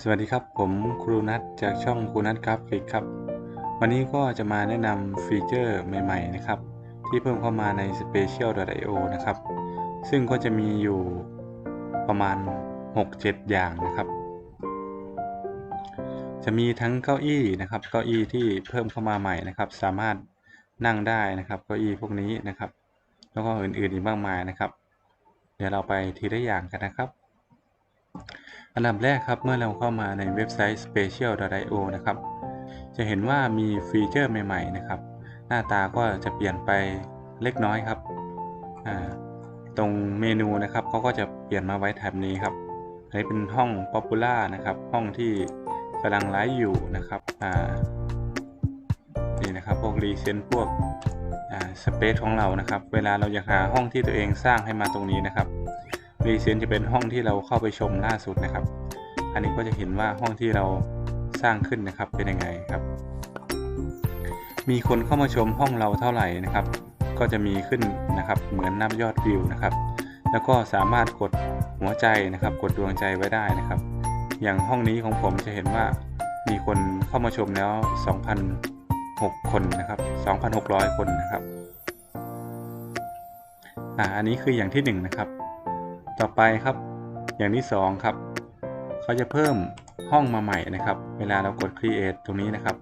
สวัสดีครับ ผมครูนัทจากช่องครูนัทกราฟิกครับ วันนี้ก็จะมาแนะนำฟีเจอร์ใหม่ๆนะครับ ที่เพิ่มเข้ามาใน Special.io นะครับ ซึ่งก็จะมีอยู่ประมาณ 6-7 อย่างนะครับ จะมีทั้งเก้าอี้นะครับ เก้าอี้ที่เพิ่มเข้ามาใหม่นะครับ สามารถนั่งได้นะครับ เก้าอี้พวกนี้นะครับ แล้วก็อื่นๆอีกมากมายนะครับ เดี๋ยวเราไปทีละอย่างกันนะครับ อันดับแรกครับเมื่อเราเข้ามาในเว็บไซต์ special.io นะครับ จะเห็นว่ามีฟีเจอร์ใหม่ๆนะครับ หน้าตาก็จะเปลี่ยนไปเล็กน้อยครับ ตรงเมนูนะครับเขาก็จะเปลี่ยนมาไว้แถบนี้ครับ อันนี้เป็นห้อง Popular นะครับ ห้องที่กำลังไลฟ์อยู่นะครับนี่นะครับพวกรีเซนพวกสเปซของเรานะครับ เวลาเราอยากหาห้องที่ตัวเองสร้างให้มาตรงนี้นะครับ รีเซนจะเป็นห้องที่เราเข้าไปชมล่าสุดนะครับ อันนี้ก็จะเห็นว่าห้องที่เราสร้างขึ้นนะครับเป็นยังไงครับ มีคนเข้ามาชมห้องเราเท่าไหร่นะครับ ก็จะมีขึ้นนะครับ เหมือนนับยอดวิวนะครับ แล้วก็สามารถกดหัวใจนะครับ กดดวงใจไว้ได้นะครับ อย่างห้องนี้ของผมจะเห็นว่ามีคนเข้ามาชมแล้ว 2,006 คนนะครับ 2,600 คนนะครับอ่าอันนี้คืออย่างที่1นนะครับ ต่อไปครับ อย่างที่ 2 ครับเขาจะเพิ่มห้องมาใหม่นะครับ เวลาเรากด create ตรงนี้นะครับ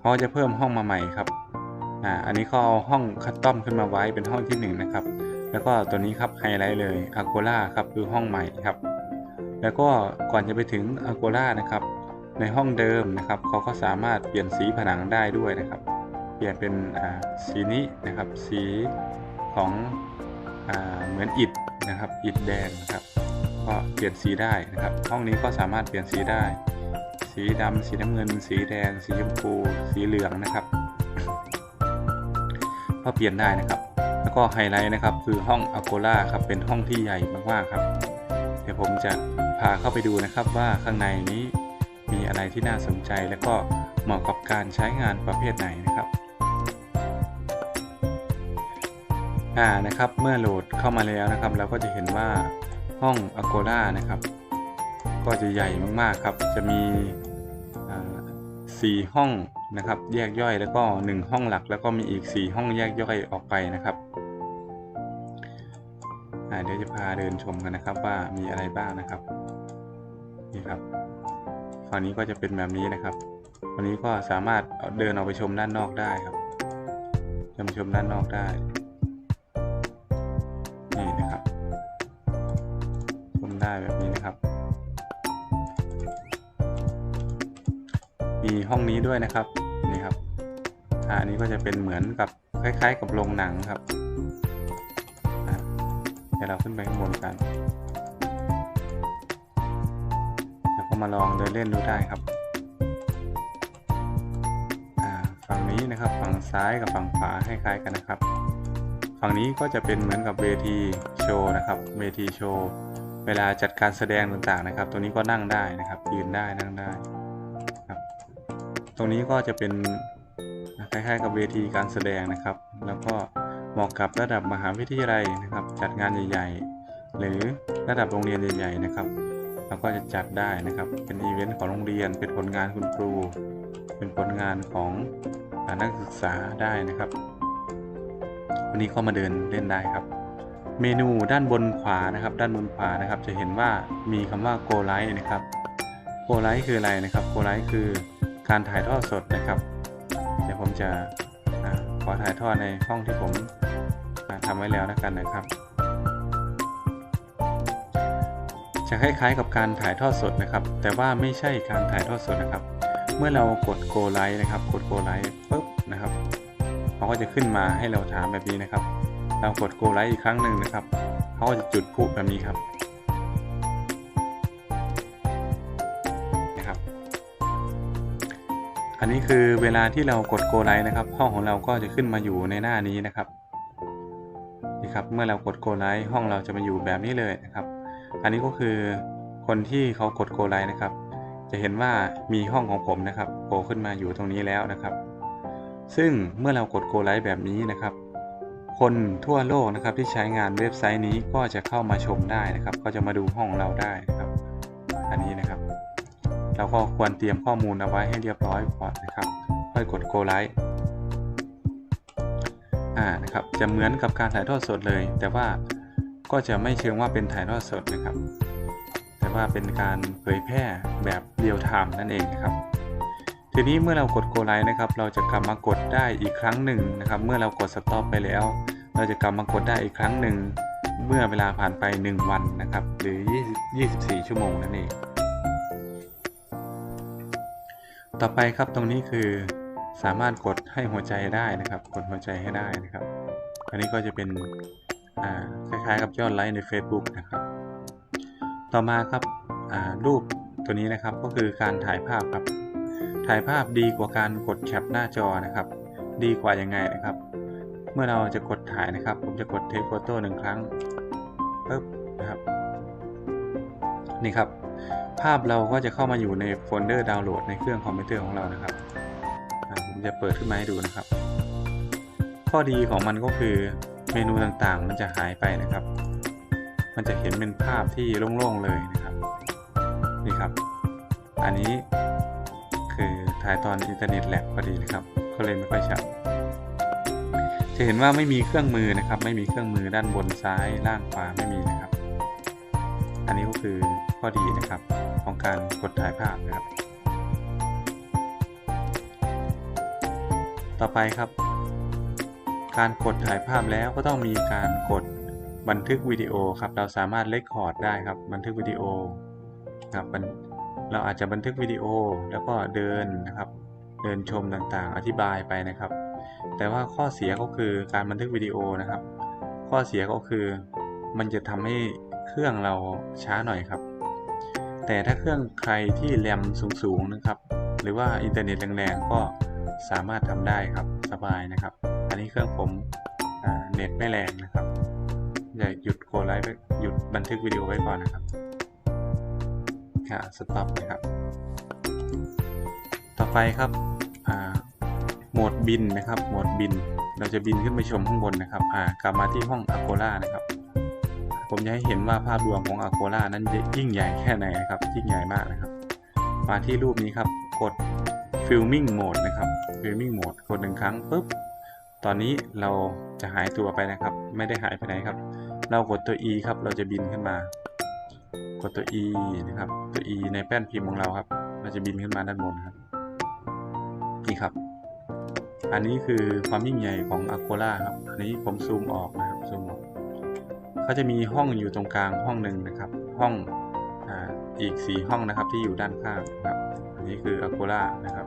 เขาจะเพิ่มห้องมาใหม่ครับอ่าอันนี้เขาเอาห้องคัสตอมขึ้นมาไว้เป็นห้องที่ 1 นะครับ แล้วก็ตัวนี้ครับไฮไลท์เลย a g o r a ครับคือห้องใหม่ครับ แล้วก็ก่อนจะไปถึง a g o r a นะครับ ในห้องเดิมนะครับเขาก็สามารถเปลี่ยนสีผนังได้ด้วยนะครับ เปลี่ยนเป็นสีนี้นะครับ สีของอเหมือนอิฐ นะครับอิฐแดงนะครับ ก็เปลี่ยนสีได้นะครับ ห้องนี้ก็สามารถเปลี่ยนสีได้ สีดำสีน้ำเงิน สีแดง สีชมพู สีเหลืองนะครับ ก็เปลี่ยนได้นะครับ แล้วก็ไฮไลท์นะครับคือห้องอโกล่าครับเป็นห้องที่ใหญ่มากๆครับ เดี๋ยวผมจะพาเข้าไปดูนะครับว่าข้างในนี้มีอะไรที่น่าสนใจและก็เหมาะกับการใช้งานประเภทไหนนะครับ อ่านะครับเมื่อโหลดเข้ามาแล้วนะครับ เราก็จะเห็นว่าห้องอโกล่านะครับ ก็จะใหญ่มากๆครับ จะมีสี่ห้องนะครับ แยกย่อยแล้วก็ 1 ห้องหลัก แล้วก็มีอีก 4 ห้องแยกย่อยออกไปนะครับเดี๋ยวจะพาเดินชมกันนะครับว่ามีอะไรบ้างนะครับนี่ครับฝั่งนี้ก็จะเป็นแบบนี้นะครับวันนี้ก็สามารถเดินออกไปชมด้านนอกได้ครับชมชมด้านนอกได้ นี่นะครับชมได้แบบนี้นะครับ มีห้องนี้ด้วยนะครับนี่ครับอันนี้ก็จะเป็นเหมือนกับคล้าย ๆ กับโรงหนังครับเดี๋ยวเราขึ้นไปข้างบนกันแล้วก็มาลองเดินเล่นดูได้ครับฝั่งนี้นะครับ ฝั่งซ้ายกับฝั่งขวาคล้ายๆกันนะครับ ฝั่งนี้ก็จะเป็นเหมือนกับเวทีโชว์นะครับ เวทีโชว์ เวลาจัดการแสดงต่างๆนะครับ ตัวนี้ก็นั่งได้นะครับยืนได้นั่งได้ครับ ตรงนี้ก็จะเป็นคล้ายๆ กับเวทีการแสดงนะครับ แล้วก็เหมาะกับระดับมหาวิทยาลัยนะครับ จัดงานใหญ่ ๆ หรือระดับโรงเรียนใหญ่ ๆ นะครับเราก็จะจัดได้นะครับ เป็นอีเวนต์ของโรงเรียน เป็นผลงานคุณครู เป็นผลงานของนักศึกษาได้นะครับ วันนี้เข้ามาเดินเล่นได้ครับ เมนูด้านบนขวานะครับ ด้านบนขวานะครับ จะเห็นว่ามีคำว่า Go Live นะครับ Go Live คืออะไรนะครับ Go Live คือการถ่ายทอดสดนะครับ เดี๋ยวผมจะขอถ่ายทอดในห้องที่ผมทำไว้แล้วนะกันนะครับ จะคล้ายๆกับการถ่ายทอดสดนะครับ แต่ว่าไม่ใช่การถ่ายทอดสดนะครับ เมื่อเรากด go live นะครับ กด go live ปุ๊บนะครับ เขาก็จะขึ้นมาให้เราถามแบบนี้นะครับ เรากด go live อีกครั้งหนึ่งนะครับเขาก็จะจุดพุแบบนี้ครับ อันนี้คือเวลาที่เรากด go live นะครับ ห้องของเราก็จะขึ้นมาอยู่ในหน้านี้นะครับนี่ครับเมื่อเรากด go live ห้องเราจะมาอยู่แบบนี้เลยนะครับ อันนี้ก็คือคนที่เขากด go live นะครับ จะเห็นว่ามีห้องของผมนะครับโผล่ขึ้นมาอยู่ตรงนี้แล้วนะครับ ซึ่งเมื่อเรากด go live แบบนี้นะครับ คนทั่วโลกนะครับที่ใช้งานเว็บไซต์นี้ก็จะเข้ามาชมได้นะครับ ก็จะมาดูห้องเราได้นะครับ อันนี้นะครับ เราก็ควรเตรียมข้อมูลเอาไว้ให้เรียบร้อยก่อนนะครับ ค่อยกด go live อ่านะครับจะเหมือนกับการถ่ายทอดสดเลย แต่ว่าก็จะไม่เชิงว่าเป็นถ่ายทอดสดนะครับ แต่ว่าเป็นการเผยแพร่แบบเรียลไทม์นั่นเองนะครับ ทีนี้เมื่อเรากด go live นะครับ เราจะกลับมากดได้อีกครั้งหนึ่งนะครับ เมื่อเรากด stop ไปแล้ว เราจะกลับมากดได้อีกครั้งหนึ่ง เมื่อเวลาผ่านไป 1 วันนะครับ หรือ 24 ชั่วโมงนั่นเอง ต่อไปครับตรงนี้คือสามารถกดให้หัวใจได้นะครับ กดหัวใจให้ได้นะครับ อันนี้ก็จะเป็นอ่าคล้ายๆกับยอดไลค์ใน Facebook นะครับ ต่อมาครับรูปตัวนี้นะครับก็คือการถ่ายภาพครับ ถ่ายภาพดีกว่าการกดแคปหน้าจอนะครับ ดีกว่ายังไงนะครับ เมื่อเราจะกดถ่ายนะครับ ผมจะกดเทคโฟโต้หนึ่งครั้งปึ๊บนะครับนี่ครับ ภาพเราก็จะเข้ามาอยู่ในโฟลเดอร์ดาวน์โหลดในเครื่องคอมพิวเตอร์ของเรานะครับผมจะเปิดขึ้นมาให้ดูนะครับ ข้อดีของมันก็คือเมนูต่างๆ มันจะหายไปนะครับ มันจะเห็นเป็นภาพที่โล่งๆเลยนะครับ นี่ครับ อันนี้ายตอนอินเทอร์เน็ตแลกพอดีนะครับ ก็เลยไม่ค่อยชัด จะเห็นว่าไม่มีเครื่องมือนะครับ ไม่มีเครื่องมือด้านบนซ้ายล่างขวาไม่มีนะครับ อันนี้ก็คือข้อดีนะครับของการกดถ่ายภาพนะครับ ต่อไปครับ การกดถ่ายภาพแล้วก็ต้องมีการกดบันทึกวิดีโอครับ เราสามารถเลคคอร์ดได้ครับ บันทึกวิดีโอครับบัน เราอาจจะบันทึกวิดีโอแล้วก็เดินนะครับ เดินชมต่างๆ อธิบายไปนะครับ แต่ว่าข้อเสียก็คือการบันทึกวิดีโอนะครับ ข้อเสียก็คือมันจะทำให้เครื่องเราช้าหน่อยครับ แต่ถ้าเครื่องใครที่แรมสูงๆนะครับ หรือว่าอินเทอร์เน็ตแรงๆก็สามารถทำได้ครับสบายนะครับ อันนี้เครื่องผมเน็ตไม่แรงนะครับอย่าหยุดโกไลฟ์หยุดบันทึกวิดีโอไว้ก่อนนะครับ ค่ะสต็อปนะครับ ต่อไปครับอ่าโหมดบินนะครับ โหมดบิน เราจะบินขึ้นไปชมข้างบนนะครับ อ่ากลับมาที่ห้องอโกล่านะครับ ผมจะให้เห็นว่าภาพรวมของอโกล่านั้นยิ่งใหญ่แค่ไหนนะครับ ยิ่งใหญ่มากนะครับ มาที่รูปนี้ครับ กด filming mode นะครับ filming mode กดหนึ่งครั้งปุ๊บ ตอนนี้เราจะหายตัวไปนะครับ ไม่ได้หายไปไหนครับ เรากดตัว e ครับ เราจะบินขึ้นมา กดตัว e นะครับตัว e ในแป้นพิมพ์ของเราครับเราจะบินขึ้นมาด้านบนครับนี่ครับ อันนี้คือความยิ่งใหญ่ของ a q u a l a ครับอันนี้ผมซูมออกนะครับซูมออกเขาจะมีห้องอยู่ตรงกลางห้องหนึ่งนะครับ ห้องออีก4ห้องนะครับที่อยู่ด้านข้างนะครับอันนี้คือ a q u a l a นะครับ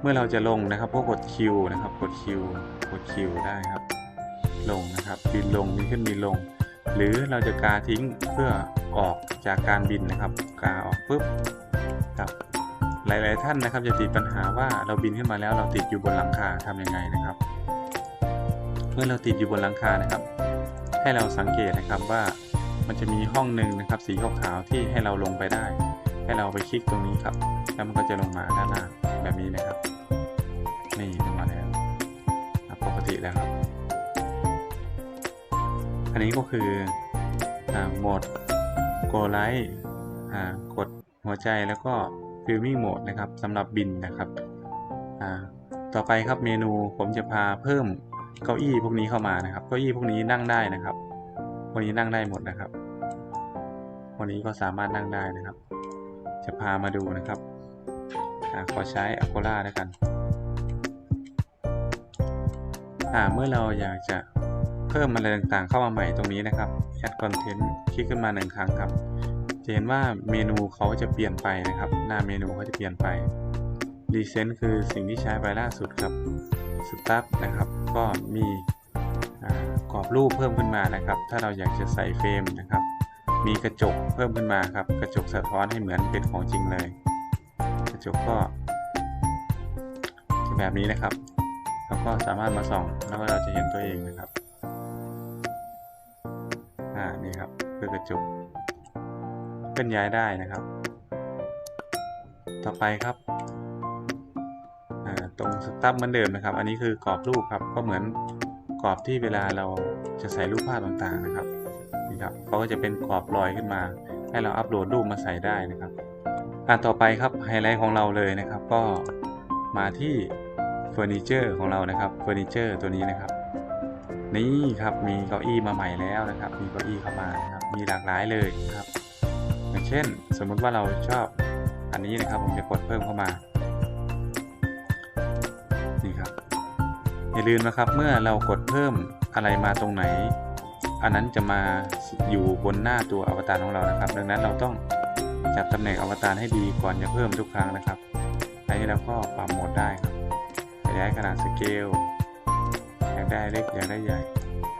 เมื่อเราจะลงนะครับก็กด Q นะครับกด Q กด Q ได้ครับ ลงนะครับบินลงบินขึ้นบินลง หรือเราจะกาทิ้งเพื่อออกจากการบินนะครับ กาออกปุ๊บครับหลาย ๆ ท่านนะครับ จะติดปัญหาว่าเราบินขึ้นมาแล้วเราติดอยู่บนหลังคาทำยังไงนะครับ เมื่อเราติดอยู่บนหลังคานะครับ ให้เราสังเกตนะครับว่ามันจะมีห้องหนึ่งนะครับ สีขาวๆที่ให้เราลงไปได้ ให้เราไปคลิกตรงนี้ครับแล้วมันก็จะลงมาด้านล่างแบบนี้นะครับ นี่ลงมาแล้วปกติแล้วครับ อันนี้ก็คือโหมด Go Light อ่ากดหัวใจแล้วก็ Filming Mode นะครับสำหรับบินนะครับต่อไปครับเมนูผมจะพาเพิ่มเก้าอี้พวกนี้เข้ามานะครับเก้าอี้พวกนี้นั่งได้นะครับพวกนี้นั่งได้หมดนะครับพวกนี้ก็สามารถนั่งได้นะครับ จะพามาดูนะครับอขอใช้ a q u a l a ด้วกันเมื่อเราอยากจะ พิ่มอะไรต่างๆ เข้ามาใหม่ตรงนี้นะครับ Add Content คลิกขึ้นมาหนึ่งครั้งครับจะเห็นว่าเมนูเขาจะเปลี่ยนไปนะครับ หน้าเมนูเขาจะเปลี่ยนไป Recent คือสิ่งที่ใช้ไปล่าสุดครับ Start นะครับ ก็มีกรอบรูปเพิ่มขึ้นมานะครับ ถ้าเราอยากจะใส่เฟรมนะครับ มีกระจกเพิ่มขึ้นมาครับ กระจกสะท้อนให้เหมือนเป็นของจริงเลย กระจกก็จะแบบนี้นะครับ แล้วก็สามารถมาส่อง แล้วก็เราจะเห็นตัวเองนะครับ อ่านี่ครับคือกระจกเคลื่อนย้ายได้นะครับ ต่อไปครับตรงสตับเหมือนเดิมนะครับ อันนี้คือกรอบรูปครับ ก็เหมือนกรอบที่เวลาเราจะใส่รูปภาพต่างๆนะครับนี่ครับเขาก็จะเป็นกรอบลอยขึ้นมา ให้เราอัปโหลดรูปมาใส่ได้นะครับอะต่อไปครับไฮไลท์ของเราเลยนะครับ ก็มาที่เฟอร์นิเจอร์ของเรานะครับเฟอร์นิเจอร์ตัวนี้นะครับ นี่ครับมีเก้าอี้มาใหม่แล้วนะครับ มีเก้าอี้เข้ามานะครับมีหลากหลายเลยนะครับ อย่างเช่น สมมุติว่าเราชอบอันนี้นะครับผมจะกดเพิ่มเข้ามานี่ครับอย่าลืมนะครับเมื่อเรากดเพิ่มอะไรมาตรงไหน อันนั้นจะมาอยู่บนหน้าตัวอวตารของเรานะครับ ดังนั้นเราต้องจับตำแหน่งอวตารให้ดีก่อนจะเพิ่มทุกครั้งนะครับอันนี้เราก็ปรับโหมดได้ครับขยายขนาดสเกลากได้เล็กอยากได้ใหญ่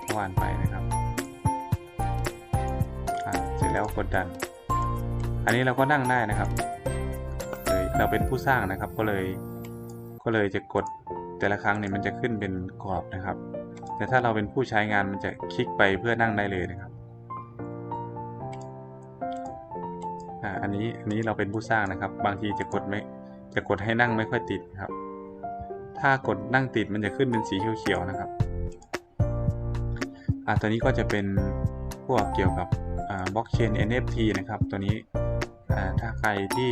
ก็วานไปนะครับอะเสร็จแล้วกดดัน อันนี้เราก็นั่งได้นะครับเลยเราเป็นผู้สร้างนะครับก็เลยก็เลยจะกดแต่ละครั้งเนี่ยมันจะขึ้นเป็นกรอบนะครับ แต่ถ้าเราเป็นผู้ใช้งานมันจะคลิกไปเพื่อนั่งได้เลยนะครับอ่าอันนี้อันนี้เราเป็นผู้สร้างนะครับ บางทีจะกดไม่จะกดให้นั่งไม่ค่อยติดครับ ถ้ากดนั่งติดมันจะขึ้นเป็นสีเขียวๆนะครับอ่าตัวนี้ก็จะเป็นพวกเกี่ยวกับอ่าบล็อกเชน NFT นะครับ ตัวนี้อ่าถ้าใครที่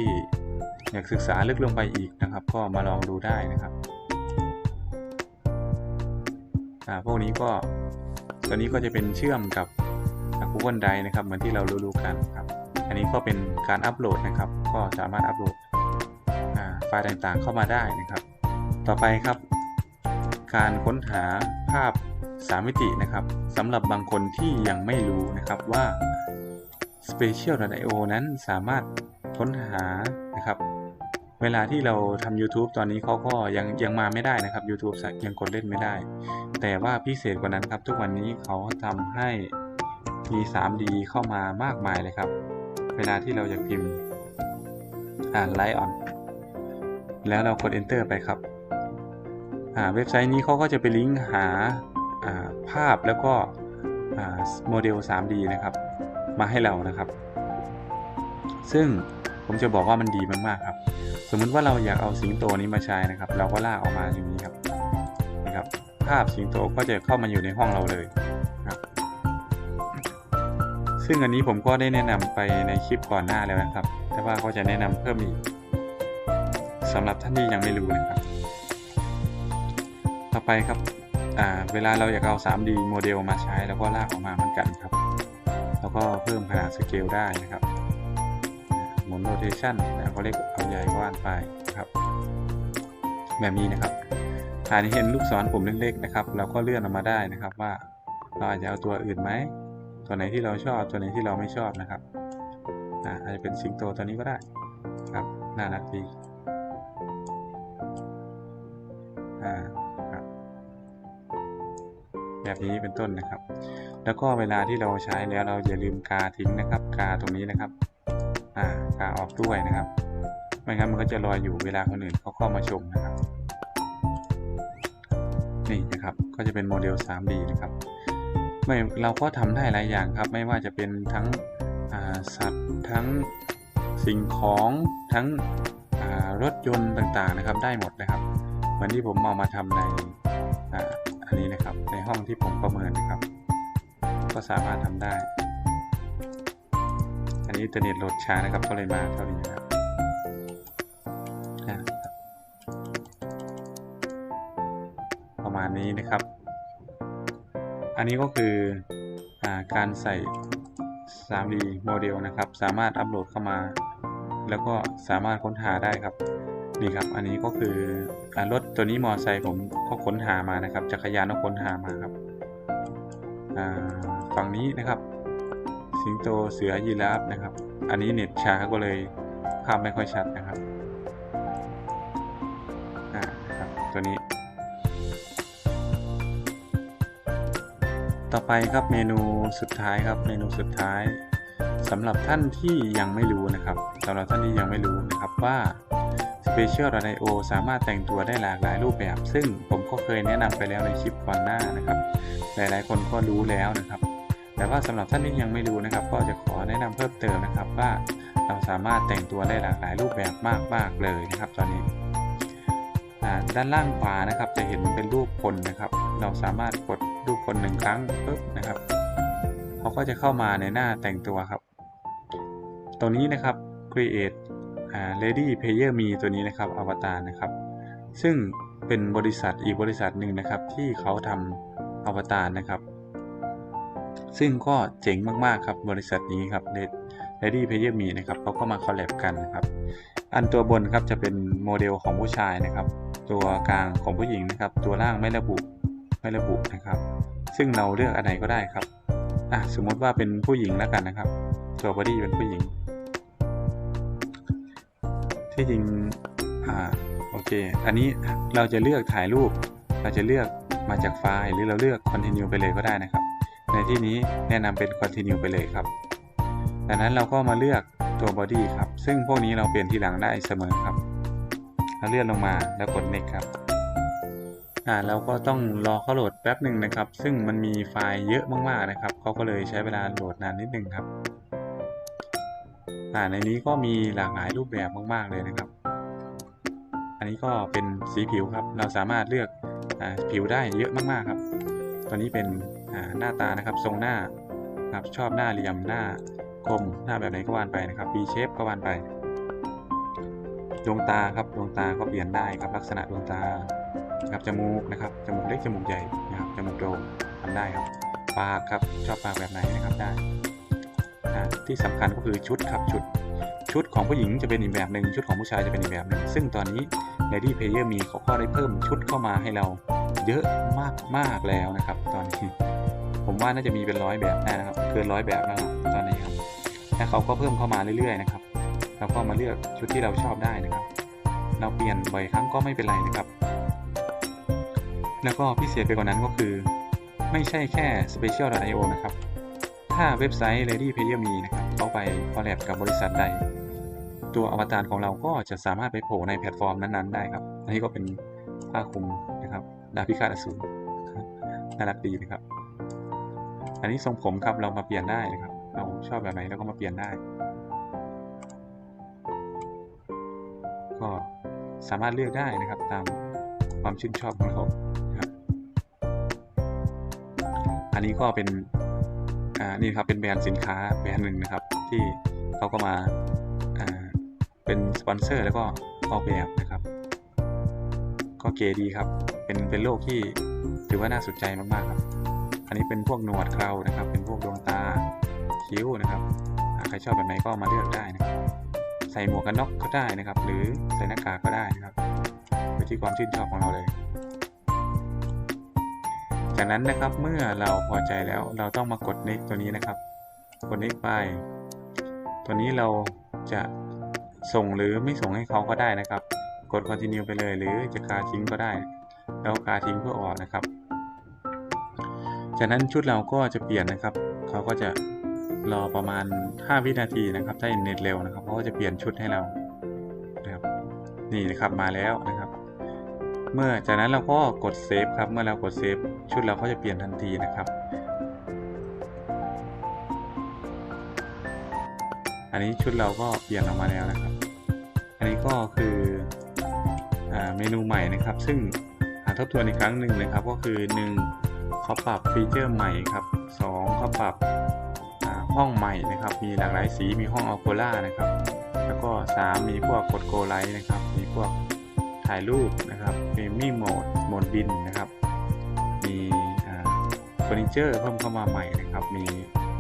อยากศึกษาลึกลงไปอีกนะครับ ก็มาลองดูได้นะครับอ่าพวกนี้ก็ตัวนี้ก็จะเป็นเชื่อมกับ Google Drive นะครับ เหมือนที่เรารู้ๆกันครับ อันนี้ก็เป็นการอัปโหลดนะครับ ก็สามารถอัปโหลดอ่าไฟล์ต่างๆเข้ามาได้นะครับ ต่อไปครับ การค้นหาภาพ3มิตินะครับสำหรับบางคนที่ยังไม่รู้นะครับว่า Spatial.io นั้นสามารถค้นหานะครับ เวลาที่เราทำ YouTube ตอนนี้เขาก็ยังยังมาไม่ได้นะครับ YouTube ยังกดเล่นไม่ได้ แต่ว่าพิเศษกว่านั้นครับ ทุกวันนี้เขาทำให้มี 3D เข้ามามากมายเลยครับ เวลาที่เราอยากพิมพ์อ่านไลท์ออนแล้วเรากด enter ไปครับ เว็บไซต์นี้เขาก็จะไปลิงก์หาาภาพแล้วก็โมเดล 3D นะครับมาให้เรานะครับ ซึ่งผมจะบอกว่ามันดีมากๆครับ สมมุติว่าเราอยากเอาสิงโตนี้มาใช้นะครับ เราก็ลากออกมาอย่างนี้ครับนะครับ ภาพสิงโตก็จะเข้ามาอยู่ในห้องเราเลยครับ ซึ่งอันนี้ผมก็ได้แนะนำไปในคลิปก่อนหน้าแล้วนะครับ แต่ว่าก็จะแนะนำเพิ่มอีกสำหรับท่านที่ยังไม่รู้นะครับ ต่อไปครับเวลาเราอยากเอา 3D โมเดลมาใช้แล้วก็ลากออกมาเหมือนกันครับ แล้วก็เพิ่มขนาดสเกลได้นะครับหมุนโรเทชันแล้วก็เล็กเอาใหญ่ว่านไปนะครับ แบบนี้นะครับหากเห็นลูกศรปุ่มเล็กๆนะครับ เราก็เลื่อนออกมาได้นะครับว่าเราอาจจะเอาตัวอื่นไหม ตัวไหนที่เราชอบตัวไหนที่เราไม่ชอบนะครับอ่าจจะเป็นสิงโตตัวนี้ก็ได้ครับน่ารักดีอ่า แบบนี้เป็นต้นนะครับ แล้วก็เวลาที่เราใช้แล้วเราอย่าลืมกาทิ้งนะครับ กาตรงนี้นะครับอ่ากาออกด้วยนะครับไม่งั้นมันก็จะลอยอยู่เวลาคนอื่นเขาเข้ามาชมนะครับ นี่นะครับก็จะเป็นโมเดล 3D นะครับไม่เราก็ทำได้หลายอย่างครับ ไม่ว่าจะเป็นทั้งสัตว์ทั้งสิ่งของทั้งรถยนต์ต่างๆนะครับ ได้หมดนะครับ เหมือนที่ผมเอามาทำใน อันนี้นะครับ ในห้องที่ผมประเมินนะครับ ก็สามารถทำได้ อันนี้อินเทอร์เน็ตโหลดช้านะครับ ก็เลยมาเท่านี้นะครับประมาณนี้นะครับ อันนี้ก็คืออการใส่ 3D โมเดลนะครับ สามารถอัปโหลดเข้ามา แล้วก็สามารถค้นหาได้ครับ นี่ครับ อันนี้ก็คือรถตัวนี้มอไซค์ผมก็ค้นหามานะครับจักรยานก็ค้นหามาครับฝั่งนี้นะครับ สิงโตเสือยีราฟนะครับ อันนี้เน็ตช้าก็เลยภาพไม่ค่อยชัดนะครับอ่าครับ ตัวนี้ ต่อไปครับเมนูสุดท้ายครับ เมนูสุดท้ายสำหรับท่านที่ยังไม่รู้นะครับสำหรับท่านที่ยังไม่รู้นะครับว่า Special.io สามารถแต่งตัวได้หลากหลายรูปแบบ ซึ่งผมก็เคยแนะนำไปแล้วในคลิปก่อนหน้านะครับ หลายๆ คนก็รู้แล้วนะครับ แต่ว่าสำหรับท่านที่ยังไม่รู้นะครับ ก็จะขอแนะนำเพิ่มเติมนะครับว่าเราสามารถแต่งตัวได้หลากหลายรูปแบบมากๆเลยนะครับ ตอนนี้ด้านล่างขวานะครับ จะเห็นเป็นรูปคนนะครับ เราสามารถกดรูปคนหนึ่งครั้งปุ๊บนะครับเขาก็จะเข้ามาในหน้าแต่งตัวครับ ตรงนี้นะครับ create อ่า Lady Player Me ตัวนี้นะครับอวตารนะครับ ซึ่งเป็นบริษัทอีกบริษัทหนึ่งนะครับ ที่เขาทำอวตารนะครับ ซึ่งก็เจ๋งมากๆครับบริษัทนี้ครับ Lady Player Me นะครับเขาก็มาคอลแลบกันนะครับ อันตัวบนครับจะเป็นโมเดลของผู้ชายนะครับ ตัวกลางของผู้หญิงนะครับ ตัวล่างไม่ระบุไม่ระบุนะครับ ซึ่งเราเลือกอันไหนก็ได้ครับอะสมมติว่าเป็นผู้หญิงแล้วกันนะครับ ตัวบอดี้เป็นผู้หญิง ที่จริงอ่าโอเค อันนี้เราจะเลือกถ่ายรูป เราจะเลือกมาจากไฟล์ หรือเราเลือก continue ไปเลยก็ได้นะครับ ในที่นี้แนะนำเป็น continue ไปเลยครับดังนั้นเราก็มาเลือกตัว body ครับ ซึ่งพวกนี้เราเปลี่ยนทีหลังได้เสมอครับเราเลื่อนลงมาแล้วกด next ครับอ่าเราก็ต้องรอเขาโหลดแป๊บหนึ่งนะครับ ซึ่งมันมีไฟล์เยอะมากๆนะครับเขาก็เลยใช้เวลาโหลดนานนิดนึงครับ ในนี้ก็มีหลากหลายรูปแบบมาก ๆ เลยนะครับ อันนี้ก็เป็นสีผิวครับ เราสามารถเลือกอผิวได้เยอะมากๆครับ ตัวนี้เป็นหน้าตานะครับ ทรงหน้าครับชอบหน้าเหลี่ยมหน้าคมหน้าแบบไหนก็วานไปนะครับ B shape ก็วานไปดวงตาครับดวงตาก็เปลี่ยนได้ครับลักษณะดวงตาครับจมูกนะครับจมูกเล็กจมูกใหญ่นะครับจมูกโด่งทำได้ครับปากครับชอบปากแบบไหนนะครับได้ ที่สำคัญก็คือชุดครับชุด ชุดของผู้หญิงจะเป็นอีกแบบหนึ่งชุดของผู้ชายจะเป็นอีกแบบหนึ่งซึ่งตอนนี้ Lady Player มีเขาก็ได้เพิ่มชุดเข้ามาให้เราเยอะมากมากแล้วนะครับ ตอนนี้ ผมว่าน่าจะมีเป็นร้อยแบบได้นะครับเกินร้อยแบบแล้วตอนนี้ครับและเขาก็เพิ่มเข้ามาเรื่อยๆนะครับเราก็มาเลือกชุดที่เราชอบได้นะครับ เราเปลี่ยนบ่อยครั้งก็ไม่เป็นไรนะครับ แล้วก็พิเศษไปกว่านั้นก็คือ ไม่ใช่แค่ special.io นะครับ ถ้าเว็บไซต์ Lady Player มีนะครับเข้าไปคอลแลบกับบริษัทใด ตัวอวตารของเราก็จะสามารถไปโผล่ในแพลตฟอร์มนั้นๆ ได้ครับ อันนี้ก็เป็นผ้าคลุมนะครับดาพิฆาตอสูรน่ารักดีนะครับ อันนี้ทรงผมครับเรามาเปลี่ยนได้นะครับ เราชอบแบบไหนเราก็มาเปลี่ยนได้ ก็สามารถเลือกได้นะครับตามความชื่นชอบของเราครับ อันนี้ก็เป็น นี่ครับเป็นแบรนด์สินค้าแบรนด์หนึ่งนะครับ ที่เขาก็มาเป็นสปอนเซอร์แล้วก็ออกแบบนะครับ ก็เก๋ดีครับ เป็นเป็นโลกที่ถือว่าน่าสนใจมากๆครับ อันนี้เป็นพวกหนวดเครานะครับ เป็นพวกดวงตาคิ้วนะครับใครชอบแบบไหนก็มาเลือกได้นะครับใส่หมวกกันน็อกก็ได้นะครับ หรือใส่หน้ากากก็ได้นะครับไปที่ความชื่นชอบของเราเลย จากนั้นนะครับเมื่อเราพอใจแล้วเราต้องมากด next ตัวนี้นะครับ กด next ไป ตัวนี้เราจะส่งหรือไม่ส่งให้เขาก็ได้นะครับ กด continue ไปเลย หรือจะคาทิ้งก็ได้แล้วคาทิ้งเพื่อออกนะครับ จากนั้นชุดเราก็จะเปลี่ยนนะครับเขาก็จะรอประมาณ 5 วินาทีนะครับ ถ้าเน็ตเร็วนะครับเขาก็จะเปลี่ยนชุดให้เรานะครับนี่นะครับมาแล้วนะครับ เมื่อจากนั้นเราก็กดเซฟครับ เมื่อเรากดเซฟชุดเราก็จะเปลี่ยนทันทีนะครับ อันนี้ชุดเราก็เปลี่ยนออกมาแล้วนะครับ อันนี้ก็คืออเมนูใหม่นะครับ ซึ่งทบทวนอีกครั้งหนึ่งนะครับ ก็คือ 1เขาปรับฟีเจอร์ใหม่ครับ2เขาปรับห้องใหม่นะครับ มีหลากหลายสีมีห้องอัลโคล่านะครับ แล้วก็ 3 มีพวกกดโกไลท์นะครับ มีพวก ถ่ายรูปนะครับมีมีโหมดโหมดบินนะครับ มีเฟอร์นิเจอร์เพิ่มเข้ามาใหม่นะครับ มี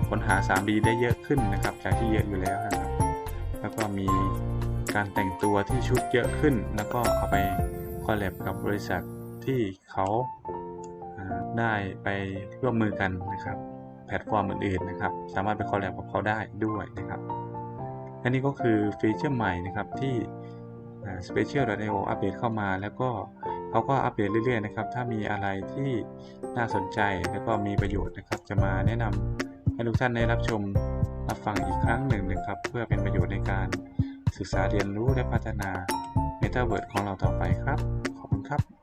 ค้นหา 3D ได้เยอะขึ้นนะครับ จากที่เยอะอยู่แล้วนะครับ แล้วก็มีการแต่งตัวที่ชุดเยอะขึ้น แล้วก็เอาไปคอลแลบกับบริษัทที่เขาได้ไปร่วมมือกันนะครับ แพลตฟอร์มอื่นๆนะครับ สามารถไปคอลแลบกับเขาได้ด้วยนะครับและนี่ก็คือฟีเจอร์ใหม่นะครับที่ Special.io อัปเดตเข้ามา แล้วก็เขาก็อัปเดตเรื่อยๆนะครับ ถ้ามีอะไรที่น่าสนใจแล้วก็มีประโยชน์นะครับ จะมาแนะนำให้ทุกท่านได้รับชมรับฟังอีกครั้งหนึ่งนะครับ เพื่อเป็นประโยชน์ในการศึกษาเรียนรู้และพัฒนา m e t a เวิร์ดของเราต่อไปครับ ขอบคุณครับ